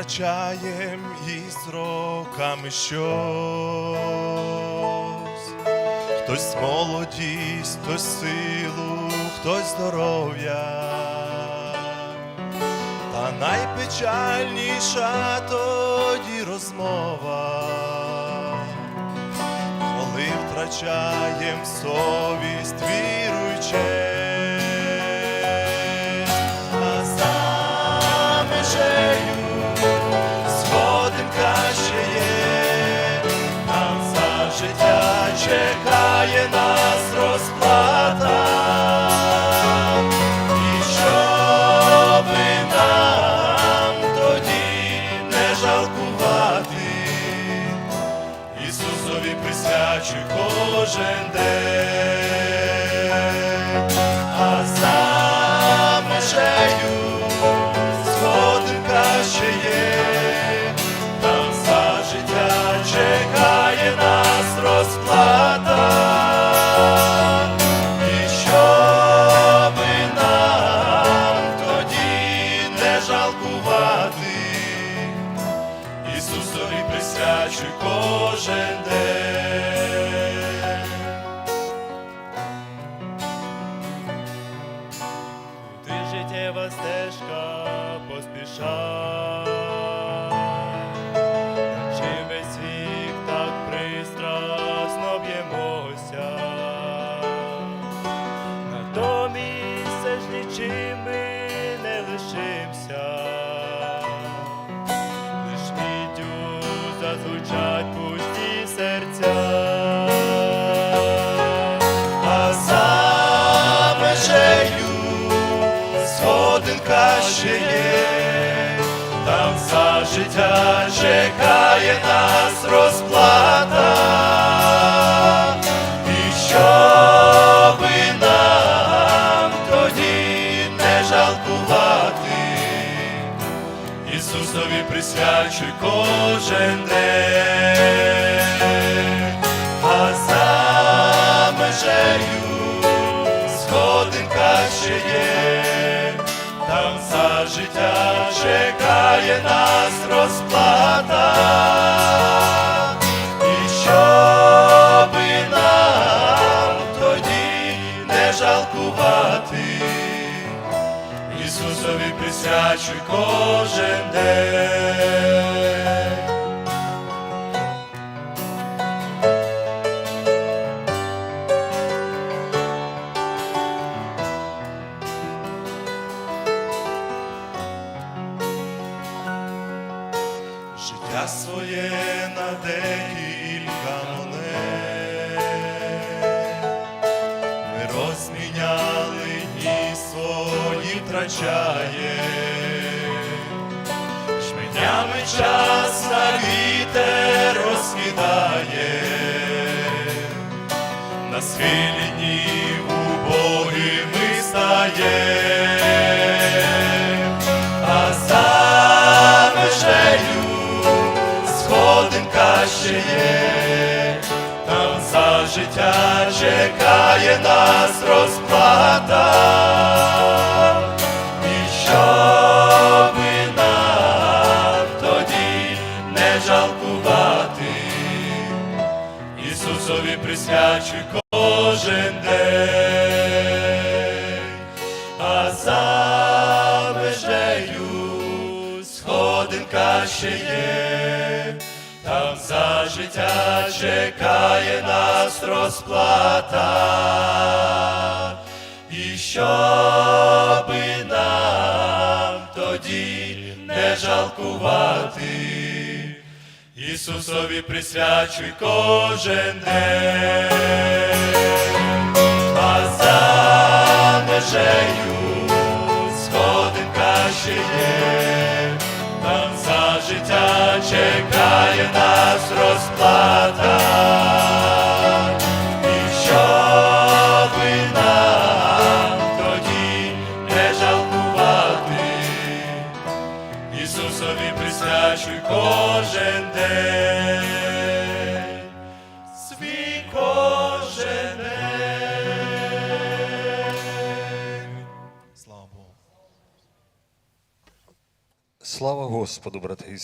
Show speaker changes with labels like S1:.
S1: втрачаєм із роками щось, хтось молодість, хтось силу, хтось здоров'я. Та найпечальніша тоді розмова, коли втрачаєм совість, віру кожен день,
S2: нічим ми не лишимся, лиш міддю зазвучать пусті серця.
S1: А за межею сходинка ще є, там за життя чекає нас розплата. Жалкувати, Ісусові присвячуй кожен день, а за межею сходинка ще є, там за життя чекає нас розплата. Ісусові присвячуй кожен день. Життя своє на декілька монет і втрачає, жменями час на вітер розкидає, на схилі днів убогими стає, а за межею сходинка ще є, за життя чекає нас розплата. І щоби нам тоді не жалкувати, Ісусові присвячуй кожен день, а за межею сходинка ще є, там за життя чекає нас розплата, і щоби нам тоді не жалкувати. Ісусові присвячуй кожен день, а за межею сходинка ще є, життя чекає нас розплата. І щоб нам тоді не жалкувати, Ісусові присвячуй кожен день,
S3: Господу, брати і